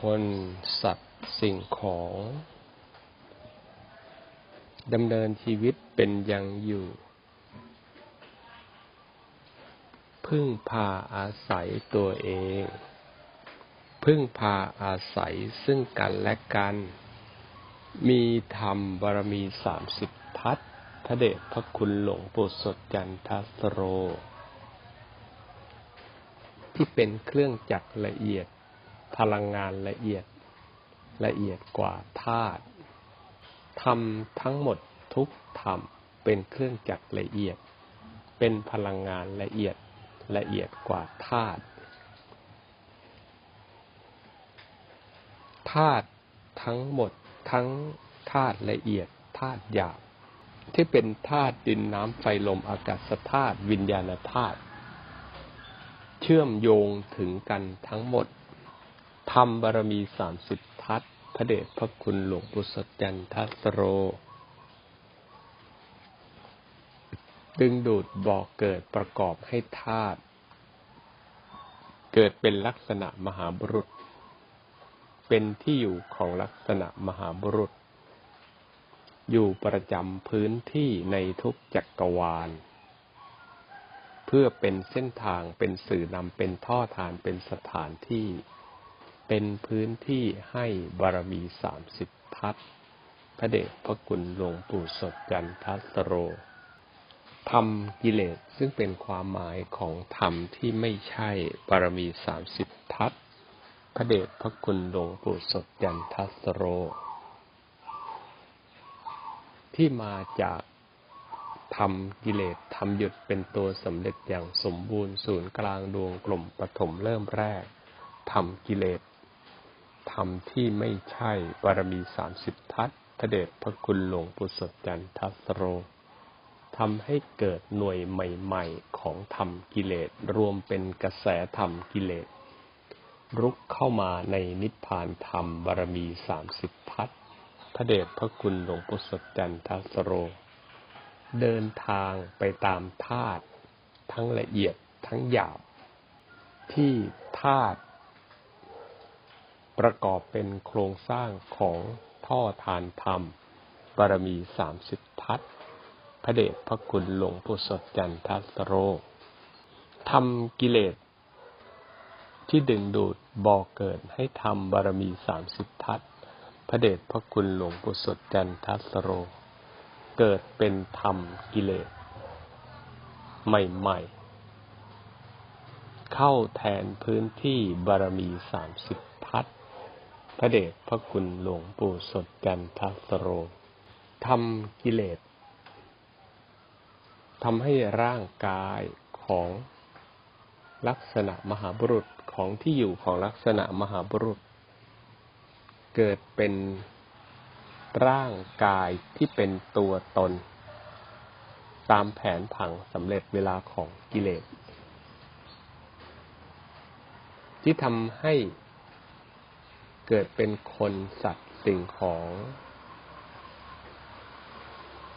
คนสัตว์ สิ่งของ ดำเนินชีวิตเป็นยังอยู่ พึ่งพาอาศัยตัวเอง พึ่งพาอาศัยซึ่งกันและกัน มีธรรมบารมีสามสิบทัศพระเดชพระคุณหลวงปู่สดจันทสโร ที่เป็นเครื่องจักรละเอียด พลังงานละเอียดละเอียดกว่าธาตุธรรมทั้งหมดทุกธรรมเป็นเครื่องจักรละเอียด เป็นพลังงานละเอียดละเอียดกว่าธาตุธาตุทั้งหมดทั้งธาตุละเอียดธาตุหยาบที่เป็นธาตุดินน้ำไฟลมอากาศธาตุวิญญาณธาตุเชื่อมโยงถึงกันทั้งหมด ทำบารมีสามสิบทัศพระเดชพระคุณหลวงปู่สดจันทัสโร ดึงดูดบอกเกิดประกอบให้ธาตุเกิดเป็นลักษณะมหาบุรุษ เป็นที่อยู่ของลักษณะมหาบุรุษ อยู่ประจำพื้นที่ในทุกจักรวาล เพื่อเป็นเส้นทางเป็นสื่อนำเป็นท่อทานเป็นสถานที่ เป็นพื้นที่ให้บารมีสามสิบทัศพระเดชพระคุณหลวงปู่สดจันทัสโรธรรมกิเลสซึ่งเป็นความหมายของธรรมที่ไม่ใช่บารมีสามสิบทัศพระเดชพระคุณหลวงปู่สดยันทัสโร ที่มาจากทำกิเลสทำหยุดเป็นตัวสำเร็จอย่างสมบูรณ์ศูนย์กลางดวงกลมปฐมเริ่มแรกทำกิเลส ทำที่ไม่ใช่บารมีสามสิบทัศพระเดชพระคุณหลวงปู่สดจันทัสโรทำให้เกิดหน่วยใหม่ๆ ของธรรมกิเลสรวมเป็นกระแสธรรมกิเลส รุกเข้ามาในนิพพานธรรมบารมีสามสิบทัศพระเดชพระคุณหลวงปู่สดจันทัสโร เดินทางไปตามธาตุทั้งละเอียดทั้งหยาบ ที่ธาตุ ประกอบเป็นโครงสร้างของท่อทานธรรม บารมีสามสิบทัศพระเดชพระคุณหลวงปู่สดจันทัสโรทำกิเลส ที่ดึงดูดบ่อเกิดให้ทำบารมีสามสิบทัศพระเดชพระคุณหลวงปู่สดจันทัสโร เกิดเป็นธรรมกิเลส ใหม่ๆ เข้าแทนพื้นที่บารมีสามสิบทัศ พระเดชพระคุณหลวงปู่สดจันทัสโรทำกิเลสทำให้ร่างกายของลักษณะมหาบุรุษของที่อยู่ของลักษณะมหาบุรุษ เกิดเป็นร่างกายที่เป็นตัวตน ตามแผนผังสำเร็จเวลาของกิเลส ที่ทำให้ เกิดเป็นคนสัตว์สิ่งของ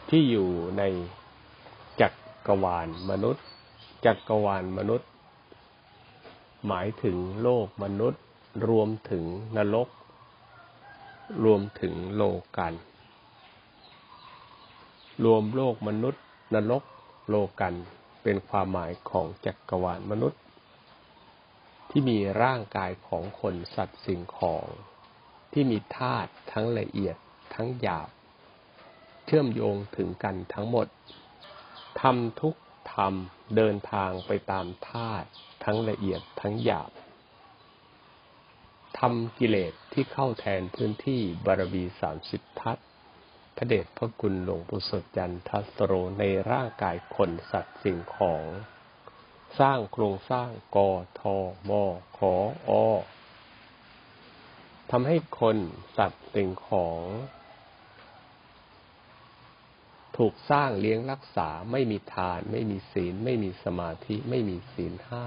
ที่อยู่ในจักรวาลมนุษย์ จักรวาลมนุษย์ หมายถึงโลกมนุษย์ รวมถึงนรก รวมถึงโลกัน รวมโลกมนุษย์ นรกโลกันเป็นความหมายของจักรวาลมนุษย์ ที่มีร่างกายของคนสัตว์สิ่งของ ที่มีธาตุทั้งละเอียดทั้งหยาบ เชื่อมโยงถึงกันทั้งหมดทำทุกธรรมเดินทางไปตามธาตุทั้งละเอียดทั้งหยาบทำกิเลสที่เข้าแทนพื้นที่บารมีสามสิบทัศพระเดชพระคุณหลวงปู่สดจันทัสโรในร่างกายคนสัตว์สิ่งของ สร้างโครงสร้างกอทอมอขออทำให้คนสัตว์สิ่งของ ถูกสร้างเลี้ยงรักษาไม่มีทาน ไม่มีศีล ไม่มีสมาธิ ไม่มีศีลห้า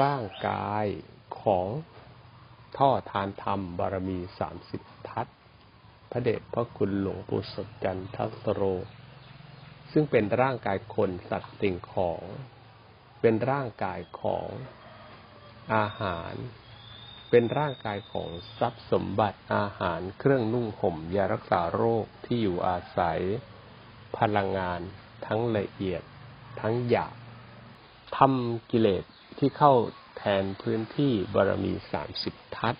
ร่างกายของท่อทานธรรมบารมีสามสิบทัศพระเดชพระคุณหลวงปู่สดจันทัสโร ซึ่งเป็นร่างกายคนสัตว์สิ่งของ เป็นร่างกายของอาหาร เป็นร่างกายของทรัพย์สมบัติอาหารเครื่องนุ่งห่มยารักษาโรคที่อยู่อาศัย พลังงานทั้งละเอียดทั้งหยาบทำกิเลสที่เข้าแทนพื้นที่บารมีสามสิบทัศ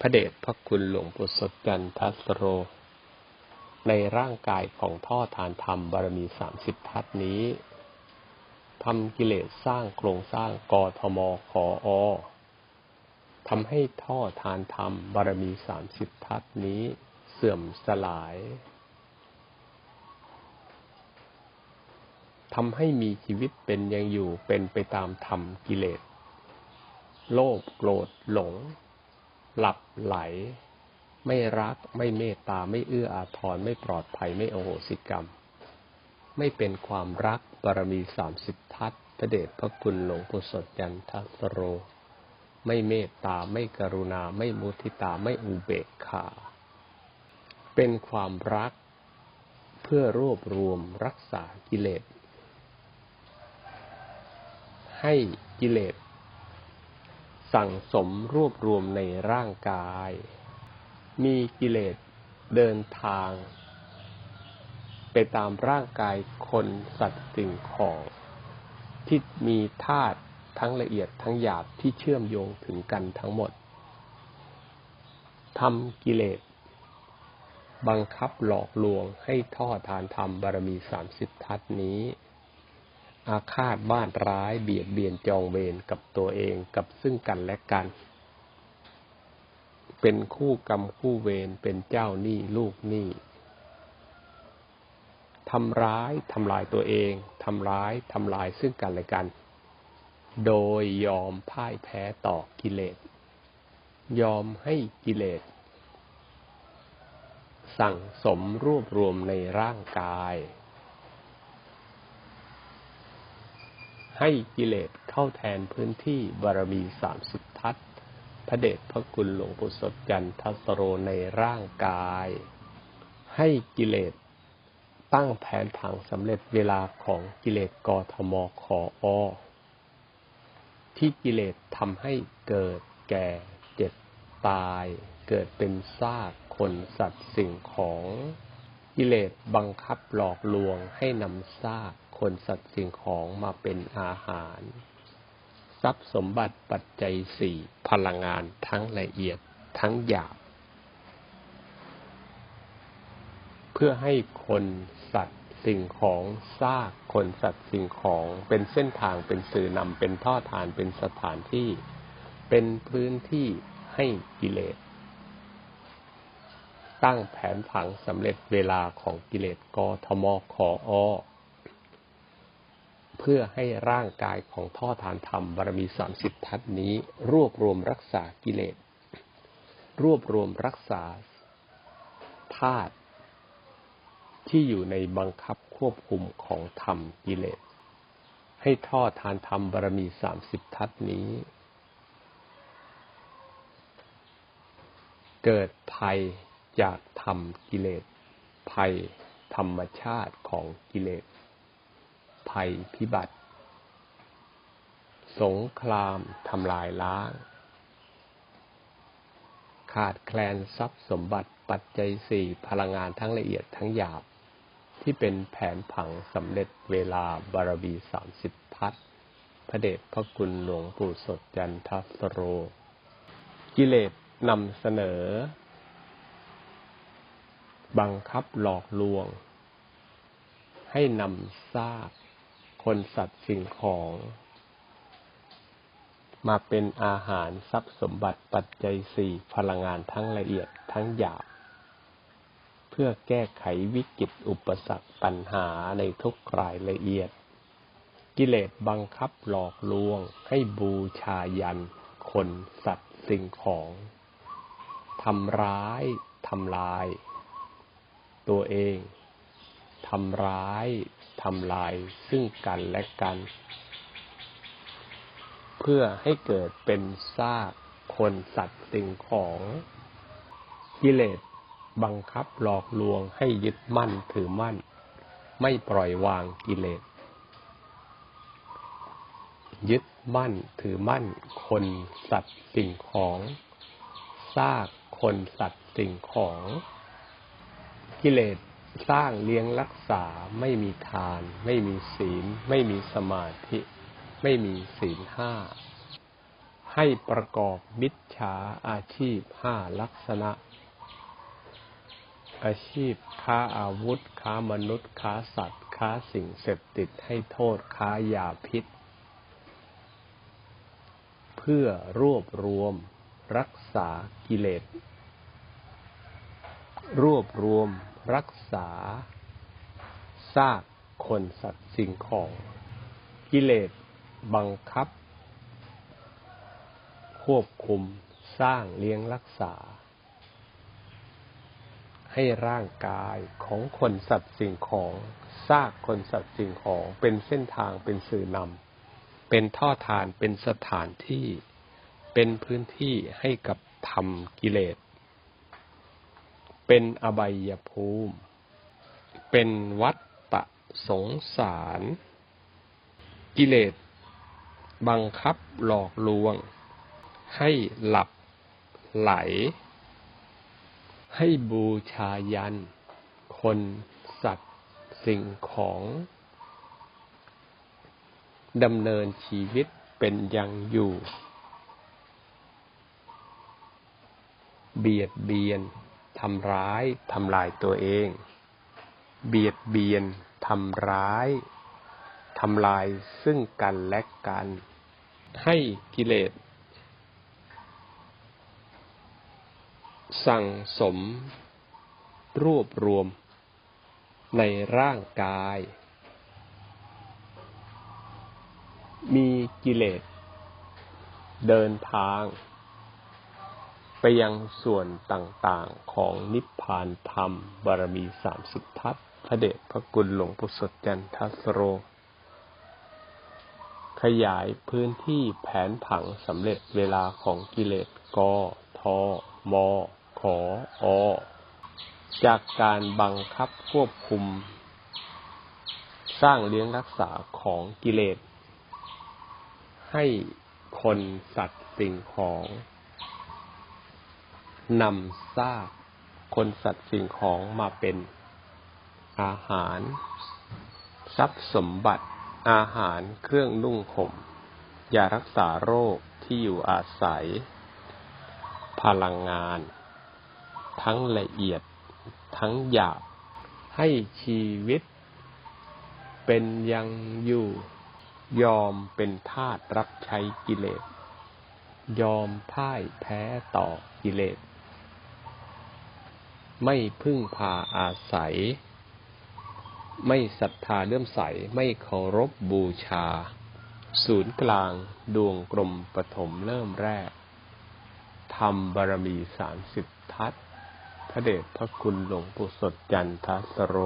พระเดชพระคุณหลวงปู่สดจันทัสโร ในร่างกายของท่อทานธรรมบารมีสามสิบทัศนี้ ทำกิเลสสร้างโครงสร้างกทมขออทำให้ท่อทานธรรมบารมีสามสิบทัศน์นี้เสื่อมสลายทำให้มีชีวิตเป็นยังอยู่เป็นไปตามธรรมกิเลส โลภโกรธหลง หลับไหล ไม่รักไม่เมตตาไม่เอื้ออาทรไม่ปลอดภัยไม่โอโหสิกรรม ไม่เป็นความรักบารมีสามสิบทัศพระเดชพระคุณหลวงปู่สดยันทัสโร ไม่เมตตาไม่กรุณาไม่มุทิตาไม่อุเบกขา เป็นความรักเพื่อรวบรวมรักษากิเลส ให้กิเลส สั่งสมรวบรวมในร่างกาย มีกิเลสเดินทาง ไปตามร่างกายคนสัตว์สิ่งของที่มีธาตุทั้งละเอียดทั้งหยาบที่เชื่อมโยงถึงกันทั้งหมดทำกิเลส บังคับหลอกลวงให้ท่อทานธรรมบารมีสามสิบทัศนี้ อาฆาตบ้านร้ายเบียดเบียนจองเวรกับตัวเองกับซึ่งกันและกัน เป็นคู่กรรมคู่เวรเป็นเจ้าหนี้ลูกหนี้ ทำร้ายทำลายตัวเองทำร้ายทำลายซึ่งกันและกัน โดยยอมพ่ายแพ้ต่อกิเลส ยอมให้กิเลส สั่งสมรวบรวมในร่างกาย ให้กิเลสเข้าแทนพื้นที่บารมีสามสิบทัศพระเดชพระคุณหลวงปู่สดจันทัสโรในร่างกาย ให้กิเลส ตั้งแผนผังสำเร็จเวลาของกิเลสกทมขออที่กิเลสทำให้เกิดแก่เจ็บตาย เกิดเป็นซากคนสัตว์สิ่งของ กิเลสบังคับหลอกลวงให้นำซากคนสัตว์สิ่งของมาเป็นอาหาร ทรัพย์สมบัติปัจจัยสี่พลังงานทั้งละเอียดทั้งหยาบ เพื่อให้คนสัตว์สิ่งของซากคนสัตว์สิ่งของเป็นเส้นทางเป็นสื่อนำเป็นท่อทานเป็นสถานที่ เป็นพื้นที่ให้กิเลส ตั้งแผนผังสำเร็จเวลาของกิเลสกทมขออเพื่อให้ร่างกายของท่อทานธรรมบารมีสามสิบทัศนี้ รวบรวมรักษากิเลส รวบรวมรักษาธาตุ ที่อยู่ในบังคับควบคุมของธรรมกิเลส ให้ท่อทานธรรมบารมีสามสิบทัศนี้ เกิดภัยจากธรรมกิเลส ภัยธรรมชาติของกิเลส ภัยพิบัติ สงครามทำลายล้าง ขาดแคลนทรัพย์สมบัติปัจจัยสี่พลังงานทั้งละเอียดทั้งหยาบ ที่เป็นแผนผังสำเร็จเวลาบารบีสามสิบพัฒพระเดชพระคุณหลวงปู่สดจันทัสโร กิเลสนำเสนอ บังคับหลอกลวง ให้นำซากคนสัตว์สิ่งของ มาเป็นอาหารทรัพย์สมบัติปัจจัยสี่พลังงานทั้งละเอียดทั้งหยาบ พื่อแก้ไขวิกฤตอุปสรรคปัญหาในทุกรายละเอียด กิเลสบังคับหลอกลวงให้บูชายัน คนสัตว์สิ่งของทำร้ายทำลาย ตัวเองทำร้ายทำลายซึ่งกันและกัน เพื่อให้เกิดเป็นซากคนสัตว์สิ่งของ กิเลส บังคับหลอกลวงให้ยึดมั่นถือมั่น ไม่ปล่อยวางกิเลส ยึดมั่นถือมั่น คนสัตว์สิ่งของซากคนสัตว์สิ่งของ กิเลสสร้างเลี้ยงรักษาไม่มีทาน ไม่มีศีล ไม่มีสมาธิ ไม่มีศีลห้า ให้ประกอบมิจฉาอาชีพห้าลักษณะ อาชีพ ค้าอาวุธ ค้ามนุษย์ ค้าสัตว์ ค้าสิ่งเสพติดให้โทษ ค้ายาพิษ เพื่อรวบรวม รักษากิเลส รวบรวม รักษาซากคนสัตว์สิ่งของ กิเลสบังคับ ควบคุมสร้างเลี้ยงรักษา ให้ร่างกายของคนสัตว์สิ่งของซากคนสัตว์สิ่งของเป็นเส้นทางเป็นสื่อนำเป็นท่อทานเป็นสถานที่ เป็นพื้นที่ให้กับธรรมกิเลส เป็นอบายภูมิ เป็นวัฏฏะสงสาร กิเลส บังคับหลอกลวง ให้หลับไหล ให้บูชายัน คนสัตว์สิ่งของดำเนินชีวิตเป็นยังอยู่ เบียดเบียนทำร้ายทำลายตัวเอง เบียดเบียนทำร้ายทำลายซึ่งกันและกัน ให้กิเลส สั่งสม รวบรวม ในร่างกาย มีกิเลส เดินทาง ไปยังส่วนต่างๆของนิพพานธรรมบารมีสามสิบทัศพระเดชพระกุลหลวงปู่สดจันทสโร ขยายพื้นที่แผนผังสำเร็จเวลาของกิเลสกอทอมข ออจากการบังคับควบคุม สร้างเลี้ยงรักษาของกิเลส ให้คนสัตว์สิ่งของนำซากคนสัตว์สิ่งของมาเป็นอาหาร ทรัพย์สมบัติอาหารเครื่องนุ่งห่มยารักษาโรคที่อยู่อาศัย พลังงาน ทั้งละเอียด ทั้งหยาบให้ชีวิต เป็นยังอยู่ ยอมเป็นทาสรับใช้กิเลส ยอมพ่ายแพ้ต่อกิเลส ไม่พึ่งพาอาศัย ไม่ศรัทธาเลื่อมใส ไม่เคารพบูชา ศูนย์กลางดวงกลมปฐมเริ่มแรกทำบารมีสามสิบทัศ ระเดชพระคุณหลวงปู่สดจันทสโร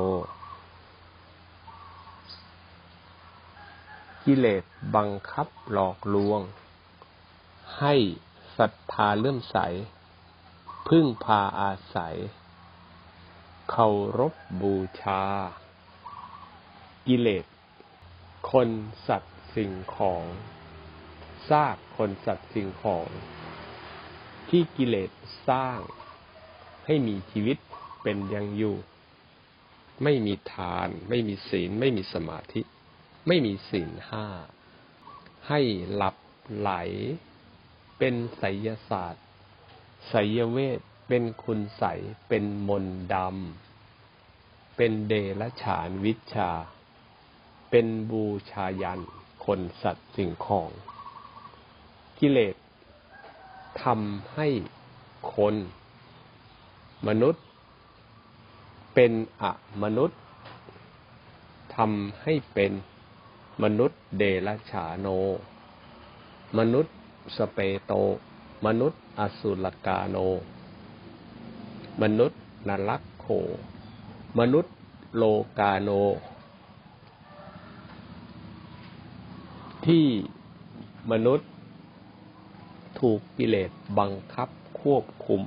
กิเลสบังคับหลอกลวง ให้ศรัทธาเลื่อมใส พึ่งพาอาศัย เคารพบูชา กิเลส คนสัตว์สิ่งของซากคนสัตว์สิ่งของ ที่กิเลสสร้าง ให้มีชีวิตเป็นยังอยู่ ไม่มีทาน ไม่มีศีล ไม่มีสมาธิ ไม่มีศีลห้า ให้หลับไหล เป็นไสยศาสตร์ไสยเวทเป็นคุณใสเป็นมนดำ เป็นเดรฉานวิชา เป็นบูชายัน คนสัตว์สิ่งของ กิเลสทำให้คน มนุษย์เป็นอะมนุษย์ทำให้เป็นมนุษย์เดรัจฉาโน มนุษย์สเปโต มนุษย์อสุลกาโน มนุษย์นรักโข มนุษย์โลกาโน ที่มนุษย์ถูกกิเลสบังคับควบคุม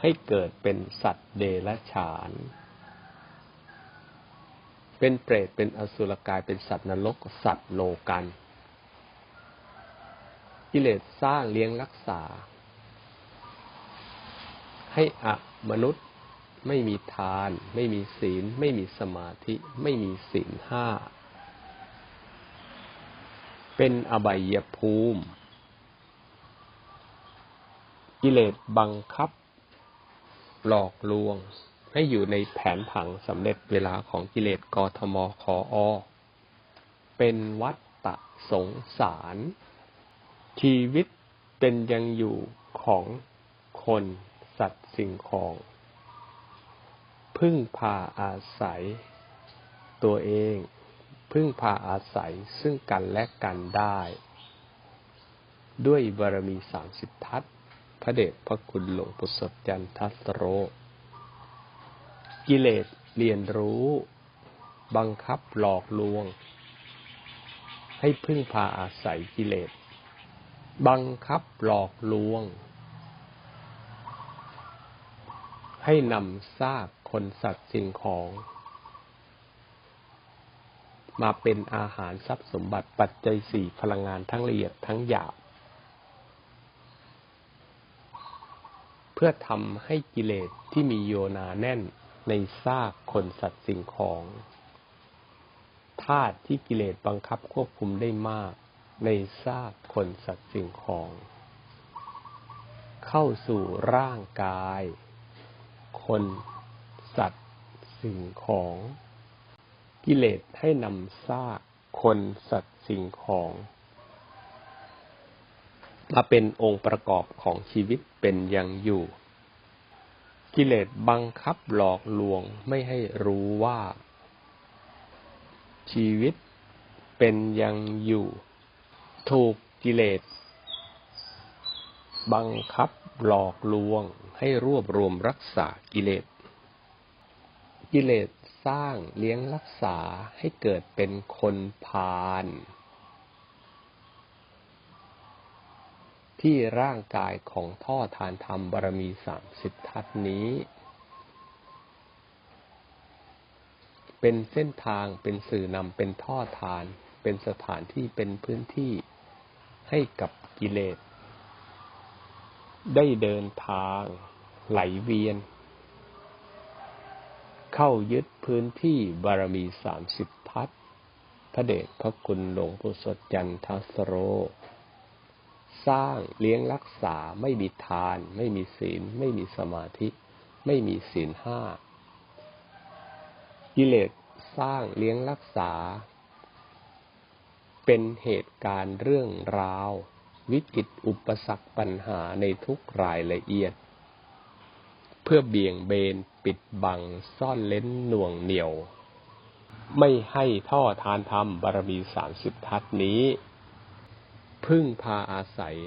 ให้เกิดเป็นสัตว์เดรัจฉาน เป็นเปรต เป็นอสุรกาย เป็นสัตว์นรก สัตว์โลกัน กิเลสสร้างเลี้ยงรักษา ให้อะมนุษย์ไม่มีทาน ไม่มีศีล ไม่มีสมาธิ ไม่มีศีลห้า เป็นอบายภูมิ กิเลสบังคับ หลอกลวง ให้อยู่ในแผนผังสำเร็จเวลาของกิเลสกทมคออ เป็นวัฏตะสงสาร ชีวิตเป็นยังอยู่ของคนสัตว์สิ่งของ พึ่งพาอาศัยตัวเอง พึ่งพาอาศัยซึ่งกันและกันได้ ด้วยบารมีสามสิบทัศน์ พระเดชพระคุณหลวงปู่สดจันทัสโร กิเลสเรียนรู้ บังคับหลอกลวง ให้พึ่งพาอาศัยกิเลส บังคับหลอกลวง ให้นำซากคนสัตว์สิ่งของ มาเป็นอาหารทรัพย์สมบัติปัจจัยสี่พลังงานทั้งละเอียดทั้งหยาบ เพื่อทำให้กิเลสที่มีโยนาแน่นในซากคนสัตว์สิ่งของธาตุที่กิเลสบังคับควบคุมได้มากในซากคนสัตว์สิ่งของ เข้าสู่ร่างกาย คนสัตว์สิ่งของ กิเลสให้นำซากคนสัตว์สิ่งของ มาเป็นองค์ประกอบของชีวิตเป็นยังอยู่ กิเลสบังคับหลอกลวงไม่ให้รู้ว่า ชีวิตเป็นยังอยู่ ถูกกิเลส บังคับหลอกลวงให้รวบรวมรักษากิเลส กิเลสสร้างเลี้ยงรักษาให้เกิดเป็นคนพาล ที่ร่างกายของท่อทานธรรมบารมีสามสิบทัศนี้ เป็นเส้นทางเป็นสื่อนำเป็นท่อทาน เป็นสถานที่เป็นพื้นที่ให้กับกิเลส ได้เดินทางไหลเวียน เข้ายึดพื้นที่บารมีสามสิบทัศพระเดชพระคุณหลวงปู่สดจันทสโร สร้างเลี้ยงรักษา ไม่มีทาน ไม่มีศีล ไม่มีสมาธิ ไม่มีศีลห้ากิเลสสร้างเลี้ยงรักษา เป็นเหตุการณ์เรื่องราว วิกฤตอุปสรรคปัญหาในทุกรายละเอียด เพื่อเบี่ยงเบนปิดบังซ่อนเล้นหน่วงเหนี่ยว ไม่ให้ท่อทานธรรมบารมีสามสิบทัศนี้ พึ่งพาอาศัย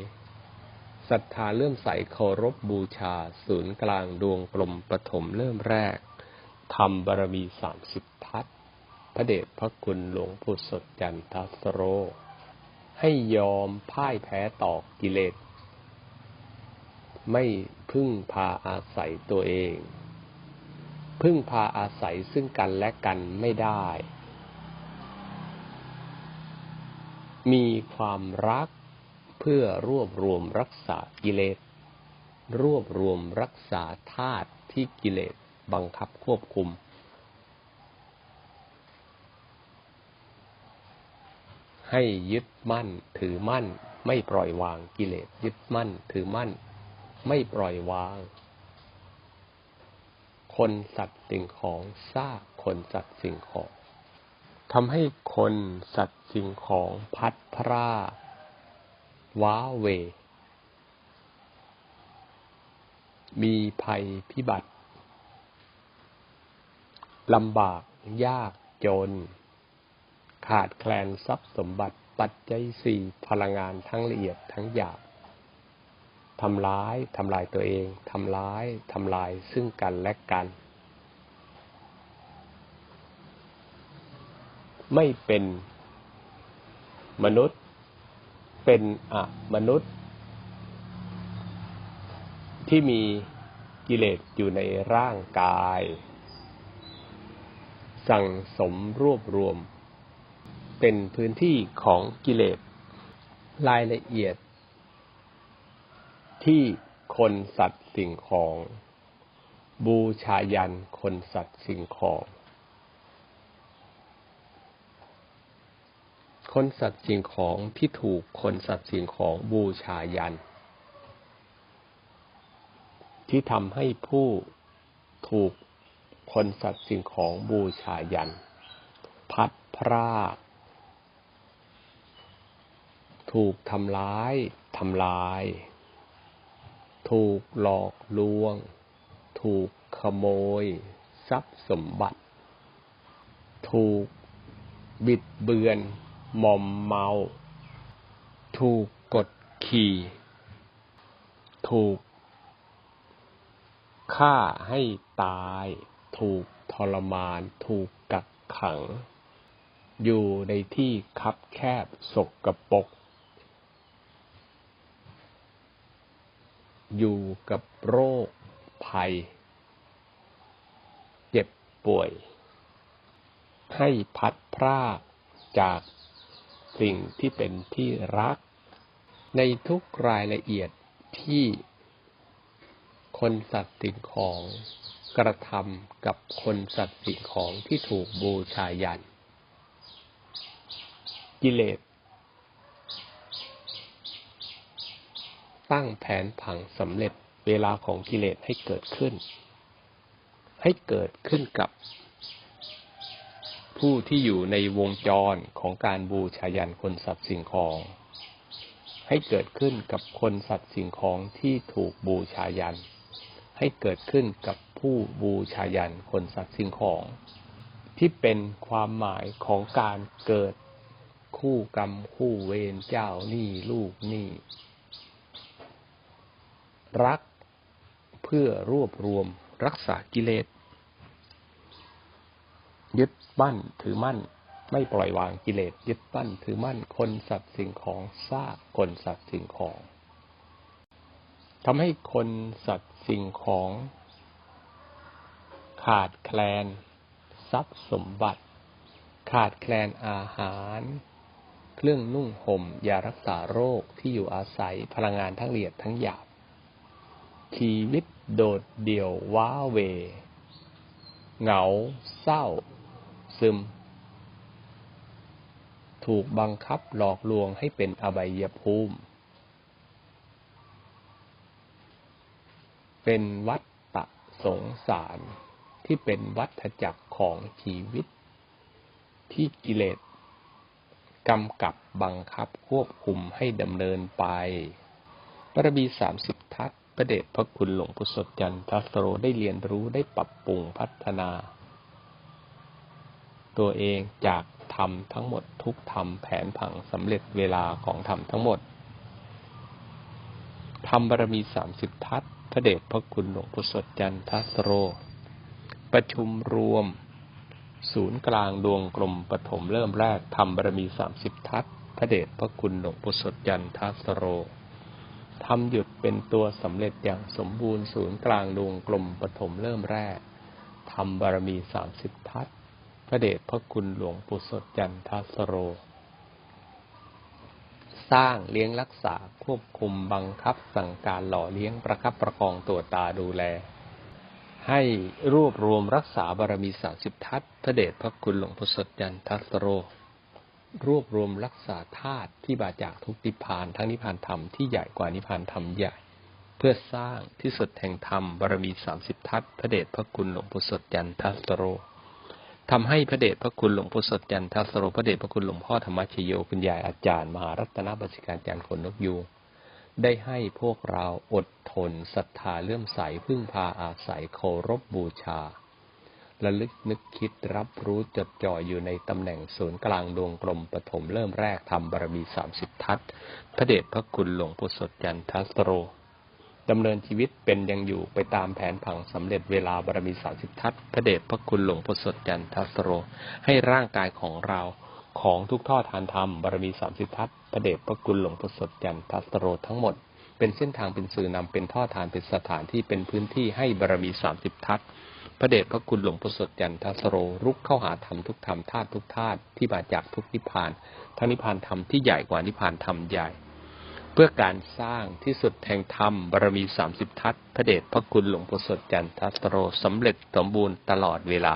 ศรัทธาเลื่อมใสเคารพบูชา ศูนย์กลางดวงกลมปฐมเริ่มแรกทำบารมีสามสิบทัศพระเดชพระคุณหลวงปู่สดจันทสโร ให้ยอมพ่ายแพ้ต่อกิเลส ไม่พึ่งพาอาศัยตัวเอง พึ่งพาอาศัยซึ่งกันและกันไม่ได้ มีความรักเพื่อรวบรวมรักษากิเลส รวบรวมรักษาธาตุที่กิเลสบังคับควบคุม ให้ยึดมั่นถือมั่น ไม่ปล่อยวางกิเลส ยึดมั่นถือมั่น ไม่ปล่อยวาง คนสัตว์สิ่งของซากคนสัตว์สิ่งของ ทำให้คนสัตว์สิ่งของพัดพร่าว้าเว มีภัยพิบัติลำบากยากจน ขาดแคลนทรัพย์สมบัติปัจจัยสี่พลังงานทั้งละเอียดทั้งหยาบทำร้าย ทำลายตัวเอง ทำร้าย ทำลายซึ่งกันและกัน ไม่เป็นมนุษย์ เป็นอะมนุษย์ ที่มีกิเลสอยู่ในร่างกาย สั่งสมรวบรวม เป็นพื้นที่ของกิเลสรายละเอียด ที่คนสัตว์สิ่งของ บูชายันคนสัตว์สิ่งของ คนสัตว์สิ่งของที่ถูกคนสัตว์สิ่งของบูชายัน ที่ทำให้ผู้ถูกคนสัตว์สิ่งของบูชายัน พัดพรากถูกทำร้ายทำลาย ถูกหลอกลวง ถูกขโมย ทรัพย์สมบัติ ถูกบิดเบือน หม่อมเมา ถูกกดขี่ ถูกฆ่าให้ตาย ถูกทรมาน ถูกกักขัง อยู่ในที่คับแคบสกรปรกอยู่กับโรคภัย เจ็บป่วย ให้พัดพรากจาก สิ่งที่เป็นที่รัก ในทุกรายละเอียดที่คนสัตว์สิ่งของกระทำกับคนสัตว์สิ่งของที่ถูกบูชายัน กิเลสตั้งแผนผังสำเร็จเวลาของกิเลสให้เกิดขึ้น ให้เกิดขึ้นกับ ผู้ที่อยู่ในวงจรของการบูชายันคนสัตว์สิ่งของ ให้เกิดขึ้นกับคนสัตว์สิ่งของที่ถูกบูชายัน ให้เกิดขึ้นกับผู้บูชายันคนสัตว์สิ่งของ ที่เป็นความหมายของการเกิดคู่กรรมคู่เวรเจ้าหนี้ลูกหนี้รักเพื่อรวบรวมรักษากิเลส ยึดมั่นถือมั่น ไม่ปล่อยวางกิเลสยึดมั่นถือมั่นคนสัตว์สิ่งของซากคนสัตว์สิ่งของทำให้คนสัตว์สิ่งของ ขาดแคลน ทรัพย์สมบัติ ขาดแคลนอาหาร เครื่องนุ่งห่มยารักษาโรคที่อยู่อาศัยพลังงานทั้งละเอียดทั้งหยาบชีวิตโดดเดี่ยวว้าเว เหงาเศร้า ซึม ถูกบังคับหลอกลวงให้เป็นอบายภูมิ เป็นวัฏฏะสงสารที่เป็นวัฏจักรของชีวิต ที่กิเลสกำกับบังคับควบคุมให้ดำเนินไปปรมีสามสิบทัศพระเดชพระคุณหลวงพุทธจันทัสโรได้เรียนรู้ได้ปรับปรุงพัฒนา ตัวเองจากธรรมทั้งหมดทุกธรรมแผนผังสำเร็จเวลาของธรรมทั้งหมดธรรมบารมีสามสิบทัศพระเดชพระคุณหลวงพุทธสดจันทัสโร ประชุมรวม ศูนย์กลางดวงกลมปฐมเริ่มแรกธรรมบารมีสามสิบทัศพระเดชพระคุณหลวงพุทธสดจันทัสโรทำหยุดเป็นตัวสำเร็จอย่างสมบูรณ์ศูนย์กลางดวงกลมปฐมเริ่มแรกทำบารมีสามสิบทัศ ระเดชพระคุณหลวงปุสดจันทัสโร สร้างเลี้ยงรักษาควบคุมบังคับสั่งการหล่อเลี้ยงประคับประคองตัวตาดูแล ให้รวบรวมรักษาบารมีสามสิบทัศพระเดชพระคุณหลวงปุสดจันทัสโร รวบรวมรักษาธาตุที่บาจากทุกนิพานทั้งนิพพานธรรมที่ใหญ่กว่านิพพานธรรมใหญ่เพื่อสร้างที่สุดแห่งธรรมบารมีสามสิบทัศพระเดชพระคุณหลวงปู่สดจันทัสโร ทำให้พระเดชพระคุณหลวงปู่สดจันทัสโรพระเดชพระคุณหลวงพ่อธรรมชโยคุณยายอาจารย์ มหารัตนบัญชการจารย์คนนกยูงได้ให้พวกเราอดทนศรัทธาเลื่อมใสพึ่งพาอาศัยเคารพบบูชาระลึกนึกคิดรับรู้จดจ่ออยู่ในตำแหน่งศูนย์กลางดวงกลมปฐมเริ่มแรกทำบารมีสามสิบทัศพระเดชพระคุณหลวงปู่สดจันทัสโร ดำเนินชีวิตเป็นยังอยู่ไปตามแผนผังสำเร็จเวลาบารมีสามสิบทัศพระเดชพระคุณหลวงปู่สดจันทัสโร ให้ร่างกายของเราของทุกท่อทานธรรมบารมีสามสิบทัศพระเดชพระคุณหลวงปู่สดจันทัสโรทั้งหมด เป็นเส้นทางเป็นสื่อนำเป็นท่อทานเป็นสถานที่เป็นพื้นที่ให้บารมีสามสิบทัศพระเดชพระคุณหลวงปู่สดจันทัสโรรุกเข้าหาธรรมทุกธรรมธาตุทุกธาตุที่มาจากทุกนิพพานทั้งนิพพานธรรมที่ใหญ่กว่านิพพานธรรมใหญ่ เพื่อการสร้างที่สุดแห่งธรรมบารมีสามสิบทัศพระเดชพระคุณหลวงพ่อสดจันทัสโรสำเร็จสมบูรณ์ตลอดเวลา